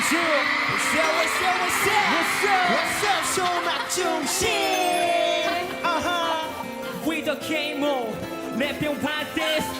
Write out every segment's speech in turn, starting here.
중심 What's up, what's up, what's up? What's up, 소막 중심? 아하. We the K-Mo 발대 We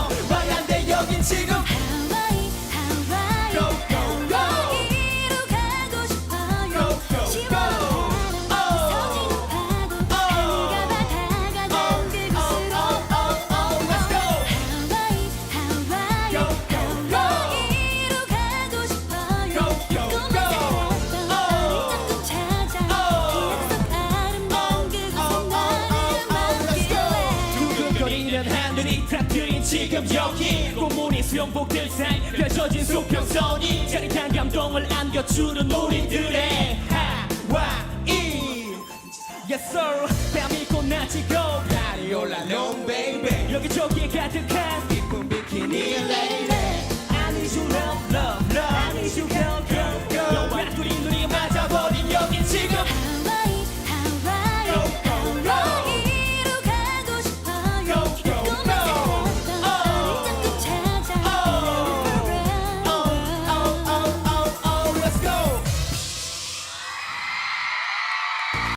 보이는 하늘이 탑트인 지금 여기. 꽃무늬 수영복들 사이 펼쳐진 수평선이 짜릿한 감동을 안겨주는 우리들의 하와이. Yes sir. 땀이 꽃나지고 달이 올라 long baby. 여기저기 가득한 이쁜 비키니 레이